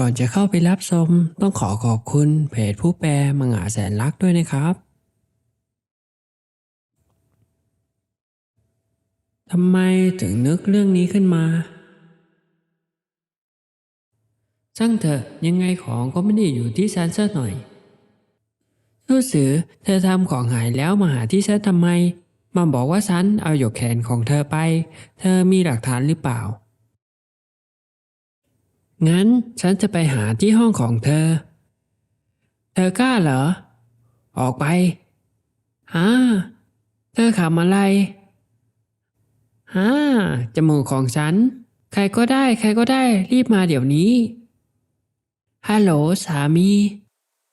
ก่อนจะเข้าไปรับชมต้องขอขอบคุณเพจผู้แปลมังงะแสนรักด้วยนะครับทำไมถึงนึกเรื่องนี้ขึ้นมา ช่างเถอะยังไงของก็ไม่ได้อยู่ที่ฉันซะหน่อยรู้สือเธอทำของหายแล้วมาหาที่ฉันทำไม มาบอกว่าฉันเอาหยกแขนของเธอไป เธอมีหลักฐานหรือเปล่า งั้นฉันจะไปหาที่ห้องของเธอ เธอกล้าเหรอ ออกไปฮ่าเธอขำอะไรฮ่าจมูกของฉัน ใครก็ได้ ใครก็ได้รีบมาเดี๋ยวนี้ ฮัลโหลสามี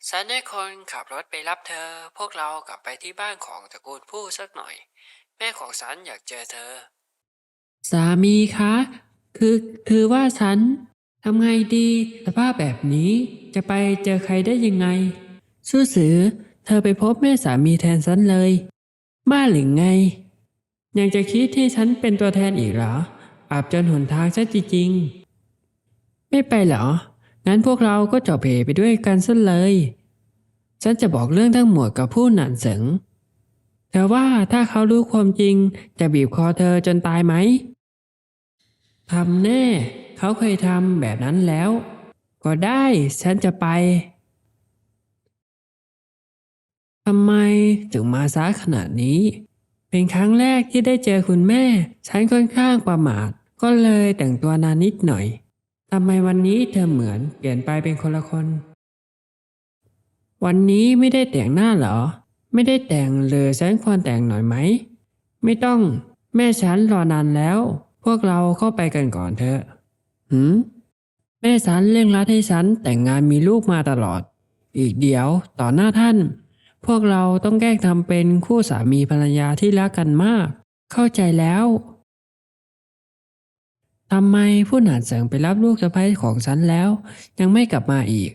ฉันได้คนขับรถไปรับเธอ พวกเรากลับไปที่บ้านของตระกูลผู้สักหน่อย แม่ของฉันอยากเจอเธอ สามีคะ คือคือว่าฉัน ทำไงดี สภาพแบบนี้จะไปเจอใครได้ยังไง สู้สือ เธอไปพบแม่สามีแทนฉันเลย บ้าหรือไง ยังจะคิดให้ฉันเป็นตัวแทนอีกเหรออาบจนหนทางซะจริงๆ ไม่ไปเหรอ งั้นพวกเราก็จบเพไปด้วยกันซะเลย ฉันจะบอกเรื่องทั้งหมดกับผู้หนานเสิงเธอว่าถ้าเขารู้ความจริงจะบีบคอเธอจนตายไหม ทำแน่ เขาเคยทำแบบนั้นแล้ว ก็ได้ฉันจะไปทำไมถึงมาช้าขนาดนี้ เป็นครั้งแรกที่ได้เจอคุณแม่ ฉันค่อนข้างประมาท ก็เลยแต่งตัวนานนิดหน่อยทำไมวันนี้เธอเหมือนเปลี่ยนไปเป็นคนละคน วันนี้ไม่ได้แต่งหน้าเหรอ ไม่ได้แต่งเลยฉันควรแต่งหน่อยไหม ไม่ต้อง แม่ฉันรอนานแล้ว พวกเราเข้าไปกันก่อนเถอะหืมแม่ฉันเร่งรัดให้ฉันแต่งงานมีลูกมาตลอด อีกเดี๋ยวต่อหน้าท่าน พวกเราต้องแกล้งทำเป็นคู่สามีภรรยาที่รักกันมาก เข้าใจแล้วทำไมผู้หนานเสิงไปรับลูกสะใภ้ของฉันแล้ว ยังไม่กลับมาอีก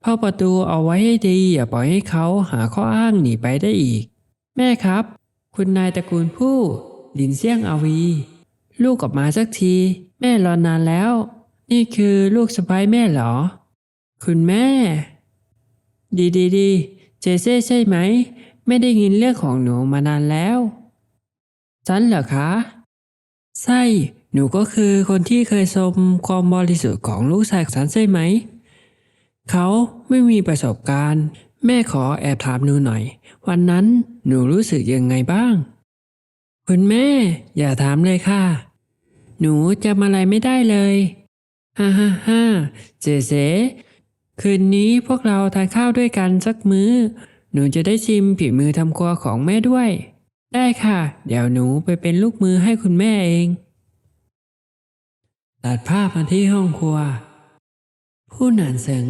เฝ้าประตูเอาไว้ให้ดีอย่าปล่อยให้เขาหาข้ออ้างหนีไปได้อีก แม่ครับ คุณนายตระกูลผู้ ลินเซียงอาวี ลูกกลับมาสักที แม่รอนานแล้ว นี่คือลูกสะใภ้แม่เหรอ คุณแม่ ดีดีดีเจเซ่ใช่ไหม ไม่ได้ยินเรื่องของหนูมานานแล้วฉันเหรอคะใช่หนูก็คือคนที่เคยชมความบริสุทธิ์ของลูกชายของฉันใช่ไหม เขาไม่มีประสบการณ์ แม่ขอแอบถามหนูหน่อย วันนั้นหนูรู้สึกยังไงบ้าง คุณแม่ อย่าถามเลยค่ะ หนูจำอะไรไม่ได้เลยฮ่าฮ่าฮ่าเจเจคืนนี้พวกเราทานข้าวด้วยกันสักมื้อ หนูจะได้ชิมฝีมือทำครัวของแม่ด้วย ได้ค่ะ เดี๋ยวหนูไปเป็นลูกมือให้คุณแม่เอง ตัดภาพมาที่ห้องครัว ผู้หนานเสิง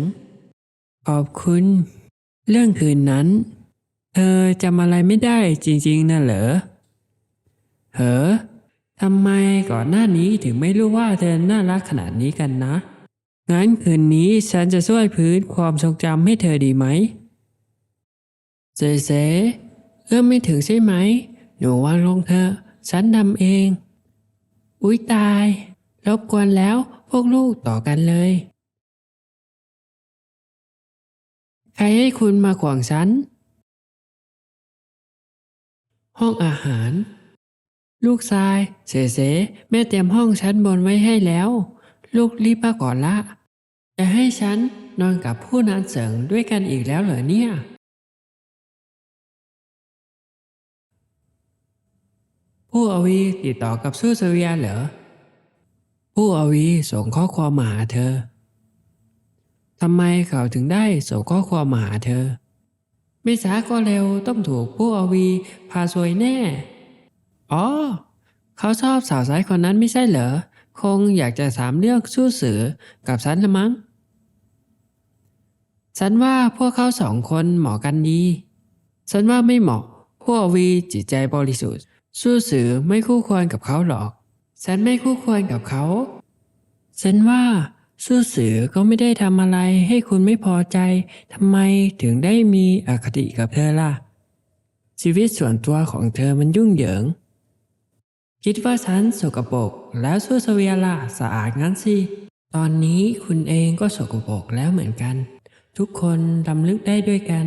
ขอบคุณ เรื่องคืนนั้น เธอจำอะไรไม่ได้จริง ๆนะเหรอ เหรอทำไมก่อนหน้านี้ถึงไม่รู้ว่าเธอน่ารักขนาดนี้กันนะ งั้นคืนนี้ฉันจะช่วยพื้นความทรงจำให้เธอดีไหมเจเซเอื้อมไม่ถึงใช่ไหม หนูวางลงเธอ ฉันทำเอง อุ๊ยตาย รบกวนแล้วพวกลูกต่อกันเลย ใครให้คุณมาขวางฉัน ห้องอาหาร ลูกชายเสเสแม่เตรียมห้องชั้นบนไว้ให้แล้ว ลูกรีบมาก่อนละจะให้ฉันนอนกับผู้นานเสริงด้วยกันอีกแล้วเหรอเนี่ย ผู้อวีติดต่อกับสู้เซเวียเหรอ ผู้อวีส่งข้อความมาหาเธอทำไมเขาถึงได้ส่งข้อความมาหาเธอ ไม่ช้าก็เร็วต้องถูกผู้อวีพาซวยแน่ อ๋อ เขาชอบสาวสายคนนั้นไม่ใช่เหรอ คงอยากจะถามเรื่องสู้สือกับฉันละมั้ง ฉันว่าพวกเขาสองคนเหมาะกันดี ฉันว่าไม่เหมาะ พวกวีจิตใจบริสุทธิ์ สู้สือไม่คู่ควรกับเขาหรอก ฉันไม่คู่ควรกับเขา ฉันว่าสู้สือก็ไม่ได้ทำอะไรให้คุณไม่พอใจ ทำไมถึงได้มีอคติกับเธอล่ะ ชีวิตส่วนตัวของเธอมันยุ่งเหยิง คิดว่าฉันสกปรกแล้วสู้เสเวียล่ะสะอาดงั้นสิ ตอนนี้คุณเองก็สกปรกแล้วเหมือนกัน ทุกคนลำลึกได้ด้วยกัน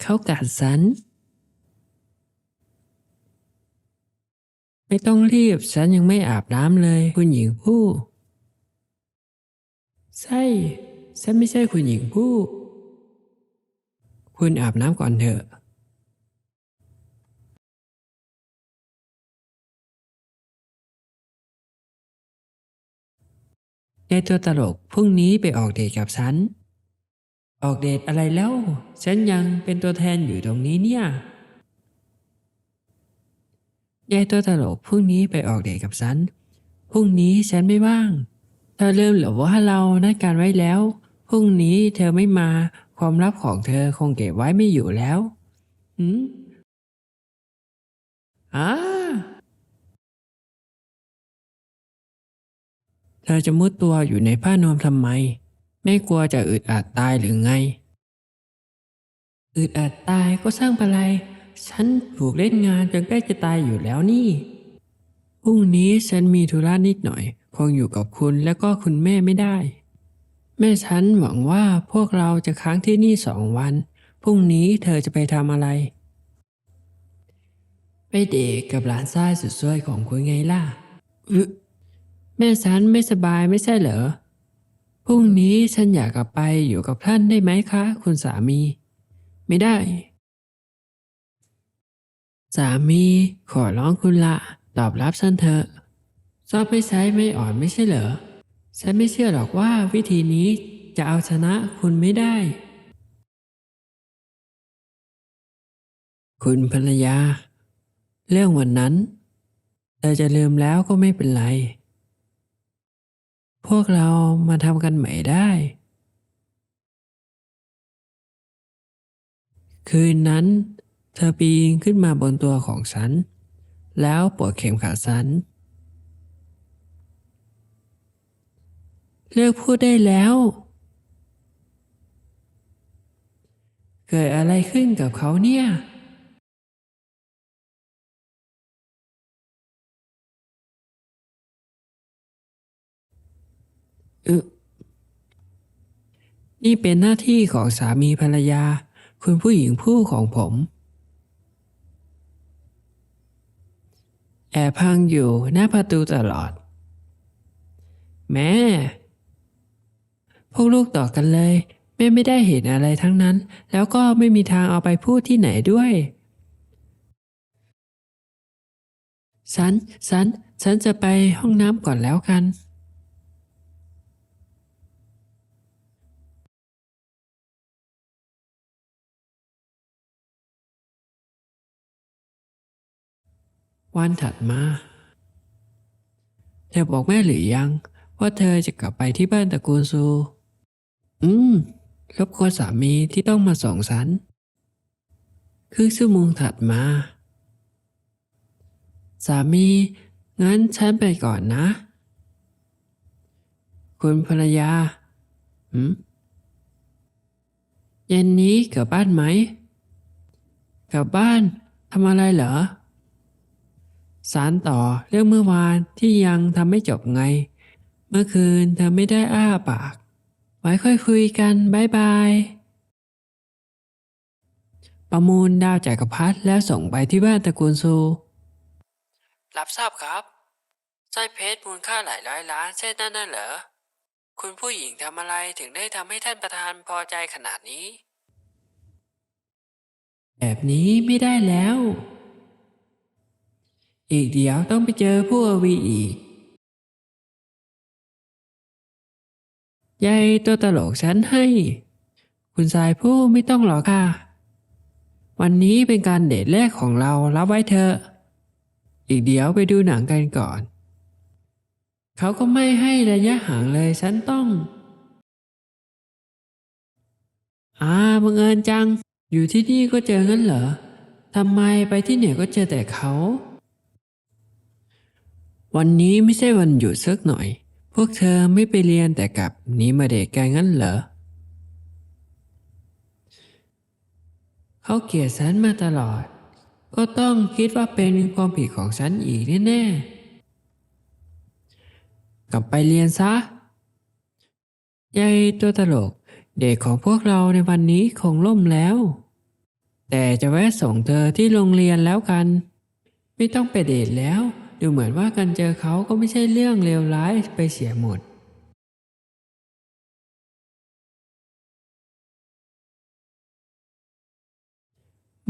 เขากัดสัน ไม่ต้องรีบฉันยังไม่อาบน้ำเลย คุณหญิงผู้ ใช่ ฉันไม่ใช่คุณหญิงผู้ คุณอาบน้ำก่อนเถอะในตัวตลกพรุ่งนี้ไปออกเดทกับฉัน ออกเดทอะไรแล้ว ฉันยังเป็นตัวแทนอยู่ตรงนี้เนี่ยยายตัวตลกพรุ่งนี้ไปออกเดทกับฉัน พรุ่งนี้ฉันไม่ว่าง เธอลืมหรือว่าเรานัดกันไว้แล้ว พรุ่งนี้เธอไม่มา ความลับของเธอคงเก็บไว้ไม่อยู่แล้วหืมอ่าเธอจะมุดตัวอยู่ในผ้านวมทำไม ไม่กลัวจะอึดอัดตายหรือไง อึดอัดตายก็สร้างปะไร ฉันถูกเล่นงานจนใกล้จะตายอยู่แล้วนี่ พรุ่งนี้ฉันมีธุระนิดหน่อย คงอยู่กับคุณและก็คุณแม่ไม่ได้ แม่ฉันหวังว่าพวกเราจะค้างที่นี่สองวัน พรุ่งนี้เธอจะไปทำอะไร ไปเดทกับหลานชายสุดสวยของคุณไงล่ะอึแม่ฉันไม่สบายไม่ใช่เหรอ พรุ่งนี้ฉันอยากกลับไปอยู่กับท่านได้ไหมคะ คุณสามี ไม่ได้ สามีขอร้องคุณละตอบรับฉันเถอะชอบไม่ใช้ไม่อ่อนไม่ใช่เหรอ ฉันไม่เชื่อหรอกว่าวิธีนี้จะเอาชนะคุณไม่ได้ คุณภรรยา เรื่องวันนั้น เธอจะลืมแล้วก็ไม่เป็นไร พวกเรามาทำกันใหม่ได้ คืนนั้น เธอปีนขึ้นมาบนตัวของฉัน แล้วปวดเข็มขาฉัน เลิกพูดได้แล้ว เกิดอะไรขึ้นกับเขาเนี่ย อึนี่เป็นหน้าที่ของสามีภรรยา คุณผู้หญิงผู้ของผม แอบพังอยู่หน้าประตูตลอด แม่ พวกลูกต่อกันเลย แม่ไม่ได้เห็นอะไรทั้งนั้น แล้วก็ไม่มีทางเอาไปพูดที่ไหนด้วยฉันฉันฉันจะไปห้องน้ำก่อนแล้วกัน วันถัดมาเธอบอกแม่หรือยัง ว่าเธอจะกลับไปที่บ้านตระกูลซู อืม รบกวนสามีที่ต้องมาส่งฉันครึ่งชั่วโมงถัดมา สามี งั้นฉันไปก่อนนะ คุณภรรยาหืมเย็นนี้กลับบ้านไหม กลับบ้านทำอะไรเหรอ สารต่อเรื่องเมื่อวานที่ยังทำไม่จบไง เมื่อคืนเธอไม่ได้อ้าปาก ไว้ค่อยคุยกันบายบาย ประมูลดาวจักรพรรดิแล้วส่งไปที่บ้านตระกูลซู รับทราบครับสร้อยเพชรมูลค่าหลายร้อยล้านเช่นนั้นน่ะเหรอ คุณผู้หญิงทำอะไรถึงได้ทำให้ท่านประธานพอใจขนาดนี้ แบบนี้ไม่ได้แล้ว อีกเดี๋ยวต้องไปเจอผู้อวีอีก ยายตัวตลกฉันให้ คุณสายผู้ไม่ต้องหรอกค่ะ วันนี้เป็นการเดทแรกของเรารับไว้เถอะ อีกเดี๋ยวไปดูหนังกันก่อน เขาก็ไม่ให้ระยะห่างเลยฉันต้องอ่าบังเอิญจัง อยู่ที่นี่ก็เจองั้นเหรอทำไมไปที่ไหนก็เจอแต่เขา วันนี้ไม่ใช่วันหยุดสักหน่อย พวกเธอไม่ไปเรียนแต่กลับหนีมาเดทกันงั้นเหรอ เขาเกลียดฉันมาตลอด ก็ต้องคิดว่าเป็นความผิดของฉันอีกแน่ๆ กลับไปเรียนซะยายตัวตลก เด็กของพวกเราในวันนี้คงล่มแล้ว แต่จะแวะส่งเธอที่โรงเรียนแล้วกัน ไม่ต้องไปเดทแล้ว ดูเหมือนว่าการเจอเขาก็ไม่ใช่เรื่องเลวร้ายไปเสียหมด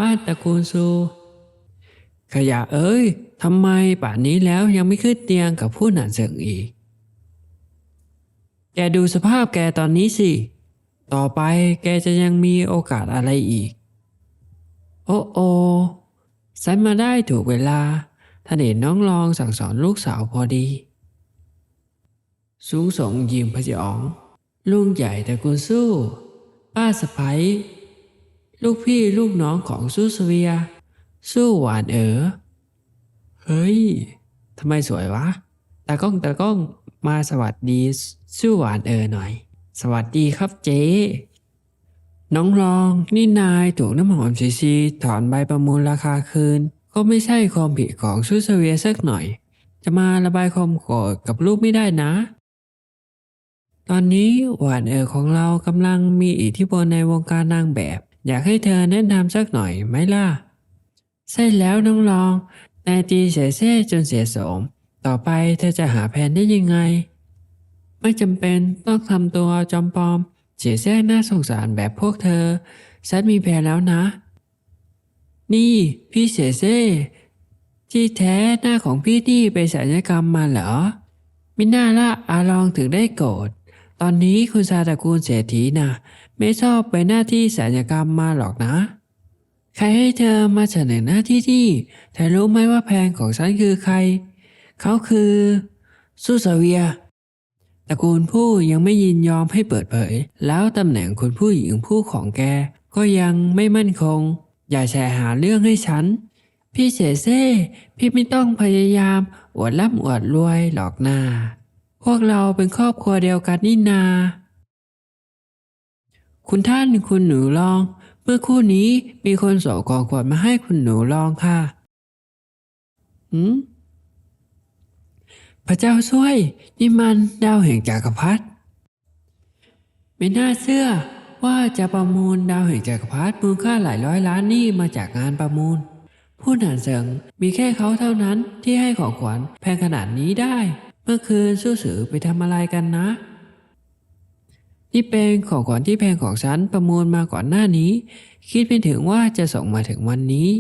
บ้านตระกูลซู ขยะเอ้ยทำไมป่านนี้แล้วยังไม่ขึ้นเตียงกับผู้หนานเสิงอีก แกดูสภาพแกตอนนี้สิ ต่อไปแกจะยังมีโอกาสอะไรอีก โอ้โอฉันมาได้ถูกเวลา ท่านเห็นน้องลองสั่งสอนลูกสาวพอดี สูงส่งยิมพระจอง ลุงใหญ่ตระกูลสู้ ป้าสะพ้ยลูกพี่ลูกน้องของสู้สเวีย สู้หวานเอ๋อ เฮ้ย ทำไมสวยวะ ตากล้องตากล้องมาสวัสดีสู้หวานเอ๋อหน่อย สวัสดีครับเจ๊น้องรอง นี่นายถูกน้ำหอมซีซีถอนใบประมูลราคาคืน ก็ไม่ใช่ความผิดของซูเสเวียสักหน่อย จะมาระบายความโกรธกับลูกไม่ได้นะ ตอนนี้หวานเอ๋อของเรากำลังมีอิทธิพลในวงการนางแบบ อยากให้เธอแนะนำสักหน่อยไหมล่ะ ใช่แล้วน้องรองนายตีเสียเซ่จนเสียสม ต่อไปเธอจะหาแผนได้ยังไง ไม่จำเป็นต้องทำตัวจอมปลอม เสียแซ่น่าสงสารแบบพวกเธอฉันมีแผนแล้วนะ นี่พี่เสเซ่ที่แท้หน้าของพี่นี่ไปศัลยกรรมมาเหรอไม่น่าละอาลองถึงได้โกรธ ตอนนี้คุณซาตระกูลเศรษฐีนะไม่ชอบไปหน้าที่ศัลยกรรมมาหรอกนะ ใครให้เธอมาเสนอหน้าที่ที่เธอรู้ไหมว่าแพงของฉันคือใคร เขาคือซูซาเวียตระกูลผู้ยังไม่ยินยอมให้เปิดเผย แล้วตำแหน่งคุณผู้หญิงผู้ของแกก็ยังไม่มั่นคง อย่าแชร์หาเรื่องให้ฉัน พี่เสเซ่พี่ไม่ต้องพยายามอวดร่ำอวดรวยหรอกนาพวกเราเป็นครอบครัวเดียวกันนี่นา คุณท่านคุณหนูลอง เมื่อคู่นี้มีคนส่งของขวัญมาให้คุณหนูลองค่ะหืมพระเจ้าช่วย นี่มันดาวแห่งจักรพรรดิไม่น่าเชื่อ ว่าจะประมูลดาวแห่งจักรพรรดิมูลค่าหลายร้อยล้านนี่มาจากงานประมูล ผู้หนานเสิงมีแค่เขาเท่านั้นที่ให้ของขวัญแพงขนาดนี้ได้ เมื่อคืนสู้สือไปทำอะไรกันนะ นี่เป็นของขวัญที่แพงของฉันประมูลมาก่อนหน้านี้ คิดไม่ถึงว่าจะส่งมาถึงวันนี้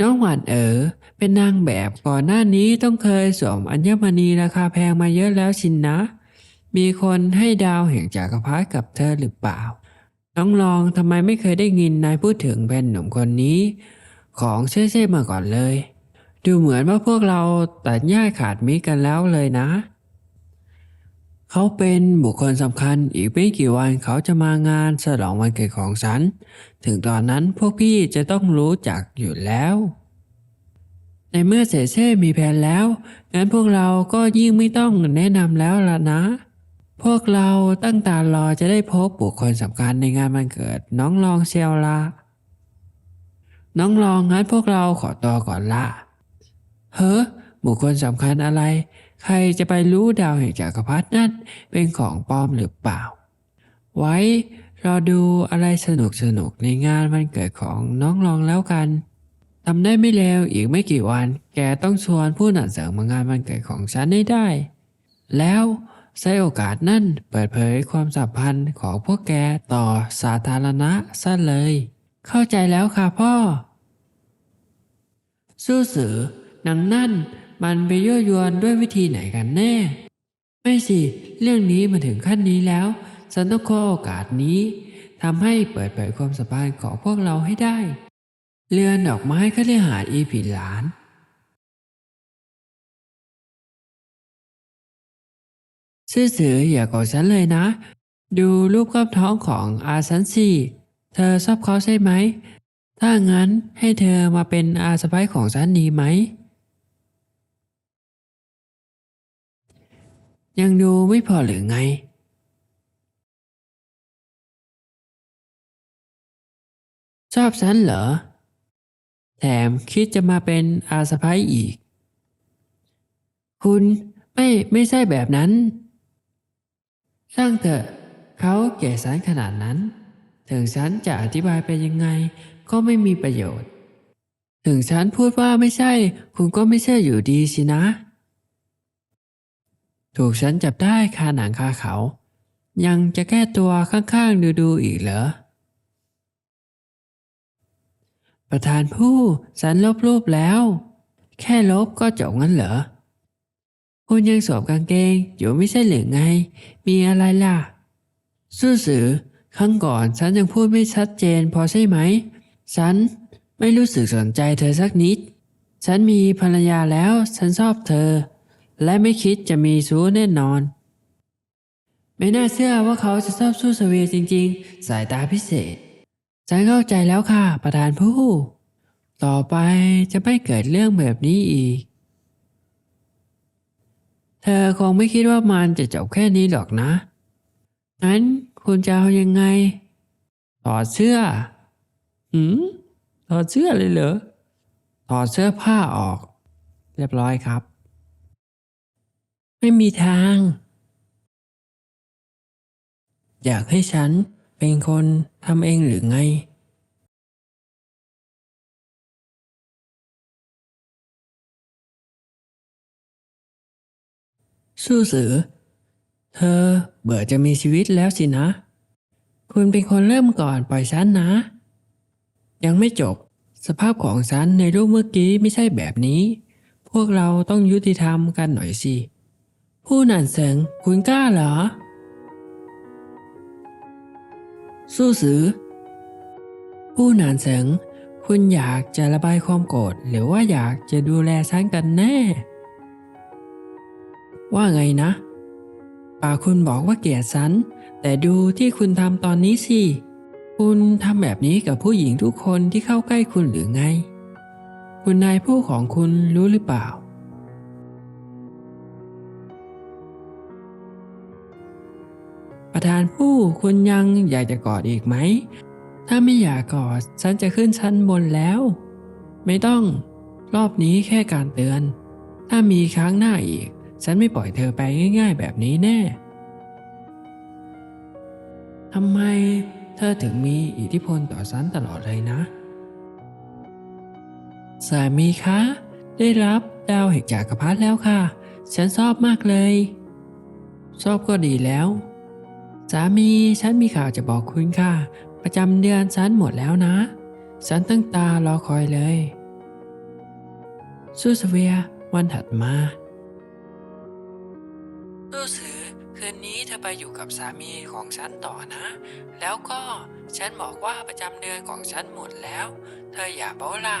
น้องหวานเอ๋อเป็นนางแบบก่อนหน้านี้ต้องเคยสวมอัญมณีราคาแพงมาเยอะแล้วชินนะ มีคนให้ดาวแห่งจักรพรรดิกับเธอหรือเปล่า น้องลองทำไมไม่เคยได้ยินนายพูดถึงแฟนหนุ่มคนนี้ ของเช่เช่มาก่อนเลย ดูเหมือนว่าพวกเราตัดหญ้าขาดมิตรกันแล้วเลยนะ เขาเป็นบุคคลสำคัญอีกไม่กี่วันเขาจะมางานฉลองวันเกิดของฉัน ถึงตอนนั้นพวกพี่จะต้องรู้จักอยู่แล้วในเมื่อเสเช่มีแผนแล้ว งั้นพวกเราก็ยิ่งไม่ต้องแนะนำแล้วล่ะนะ พวกเราตั้งตารอจะได้พบบุคคลสำคัญในงานวันเกิด น้องลองเชียวละน้องลองงั้นพวกเราขอตัวก่อนละเฮ้อบุคคลสำคัญอะไร ใครจะไปรู้ดาวแห่งจักรพรรดินั่นเป็นของปลอมหรือเปล่า ไว้รอดูอะไรสนุกสนุกในงานวันเกิดของน้องลองแล้วกันทำได้ไม่เร็วอีกไม่กี่วัน แกต้องชวนผู้หนันเสริมมางานวันเกิดของฉันให้ได้ แล้ว ใช้โอกาสนั่นเปิดเผยความสัมพันธ์ของพวกแกต่อสาธารณะซะเลย เข้าใจแล้วค่ะพ่อ สู้สือหนังนั่นมันไปยั่วยวนด้วยวิธีไหนกันแน่ ไม่สิ เรื่องนี้มาถึงขั้นนี้แล้วฉันต้องขอโอกาสนี้ทำให้เปิดเผยความสัมพันธ์ของพวกเราให้ได้ เรือนดอกไม้ก็เรียหาอีผีหลาน ซื่อสืออย่าโกรธฉันเลยนะ ดูรูปกล้ามท้องของอาซันซีเธอชอบเขาใช่ไหม ถ้างั้นให้เธอมาเป็นอาสะพ้ายของฉันดีไหม ยังดูไม่พอหรือไง ชอบฉันเหรอ แถมคิดจะมาเป็นอาสะพ้ายอีก คุณไม่ไม่ใช่แบบนั้น ช่างเถอะ เขาเกลียดฉันขนาดนั้น ถึงฉันจะอธิบายไปยังไง ก็ไม่มีประโยชน์ ถึงฉันพูดว่าไม่ใช่ คุณก็ไม่ใช่อยู่ดีสินะ ถูกฉันจับได้คาหนังคาเขา ยังจะแก้ตัวข้างๆดูๆอีกเหรอ ประธานผู้ ฉันลบรูปแล้ว แค่ลบก็จบงั้นเหรอ คุณยังสวมกางเกงอยู่ไม่ใช่หรือไง มีอะไรล่ะสู้สือครั้งก่อนฉันยังพูดไม่ชัดเจนพอใช่ไหม ฉันไม่รู้สึกสนใจเธอสักนิด ฉันมีภรรยาแล้ว ฉันชอบเธอ และไม่คิดจะมีชู้แน่นอน ไม่น่าเชื่อว่าเขาจะชอบสู้สเวียจริง ๆ สายตาพิเศษ ฉันเข้าใจแล้วค่ะ ประธานผู้ ต่อไปจะไม่เกิดเรื่องแบบนี้อีก เธอคงไม่คิดว่ามันจะจบแค่นี้หรอกนะ งั้นคุณจะเอายังไง ถอดเสื้อ หืม ถอดเสื้อเลยเหรอ ถอดเสื้อผ้าออก เรียบร้อยครับ ไม่มีทาง อยากให้ฉันเป็นคนทำเองหรือไง สู้สือ เธอเบื่อจะมีชีวิตแล้วสินะ คุณเป็นคนเริ่มก่อนปล่อยฉันนะ ยังไม่จบ สภาพของฉันในรูปเมื่อกี้ไม่ใช่แบบนี้ พวกเราต้องยุติธรรมกันหน่อยสิ ผู้นันเสิงคุณกล้าเหรอ สู้สือ ผู้นานเสิงคุณอยากจะระบายความโกรธหรือว่าอยากจะดูแลฉันกันแน่ ว่าไงนะ ป่าคุณบอกว่าเกลียดฉัน แต่ดูที่คุณทำตอนนี้สิ คุณทำแบบนี้กับผู้หญิงทุกคนที่เข้าใกล้คุณหรือไง คุณนายผู้ของคุณรู้หรือเปล่า ประธานผู้คุณยังอยากจะกอดอีกไหม ถ้าไม่อยากกอดฉันจะขึ้นชั้นบนแล้ว ไม่ต้อง รอบนี้แค่การเตือน ถ้ามีครั้งหน้าอีก ฉันไม่ปล่อยเธอไปง่าย ๆ แบบนี้แน่ ทำไมเธอถึงมีอิทธิพลต่อฉันตลอดเลยนะ สามีคะ ได้รับดาวแห่งจักรพรรดิแล้วค่ะ ฉันชอบมากเลย ชอบก็ดีแล้ว สามีฉันมีข่าวจะบอกคุณค่ะ ประจำเดือนฉันหมดแล้วนะ ฉันตั้งตารอคอยเลย ซูสเวียวันถัดมา กับสามีของฉันต่อนะ แล้วก็ฉันบอกว่าประจำเดือนของฉันหมดแล้ว เธออย่าเบ้าล่ะ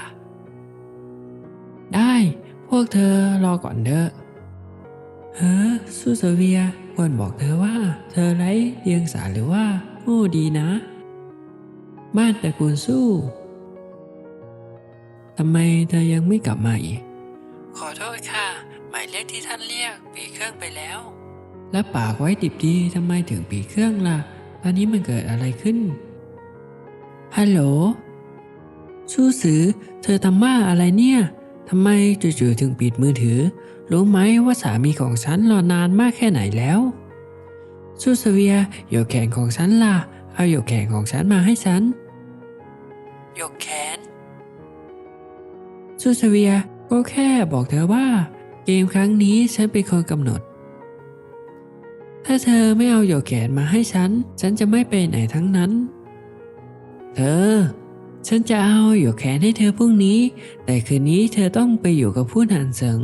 ได้ พวกเธอรอก่อนเด้อเฮ้อซูเซเวียควรบอกเธอว่า เธอไร้เดียงสาหรือว่าโง่ดีนะ บ้านตระกูลสู้ทำไมเธอยังไม่กลับมาอีก ขอโทษค่ะ หมายเลขที่ท่านเรียกปีเครื่องไปแล้ว แล้วปากไว้ดิบดีทำไมถึงปีเครื่องล่ะ ตอนนี้มันเกิดอะไรขึ้น ฮัลโหลสู้สือ เธอทำว่าอะไรเนี่ย ทำไมจู่ๆถึงปิดมือถือ รู้ไหมว่าสามีของฉันรอนานมากแค่ไหนแล้วซูสเวียหยกแขนของฉันล่ะ เอาหยกแขนของฉันมาให้ฉันหยกแขนซูสเวียก็แค่บอกเธอว่า เกมครั้งนี้ฉันเป็นคนกำหนด ถ้าเธอไม่เอาหยกแขนมาให้ฉัน ฉันจะไม่ไปไหนทั้งนั้น เธอ ฉันจะเอาหยกแขนให้เธอพรุ่งนี้ แต่คืนนี้เธอต้องไปอยู่กับผู้นานเสิง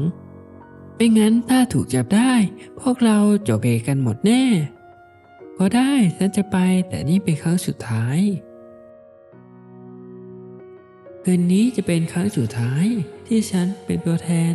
ไม่งั้นถ้าถูกจับได้ พวกเราจบเอกันหมดแน่ ก็ได้ฉันจะไปแต่นี่เป็นครั้งสุดท้าย คืนนี้จะเป็นครั้งสุดท้ายที่ฉันเป็นตัวแทน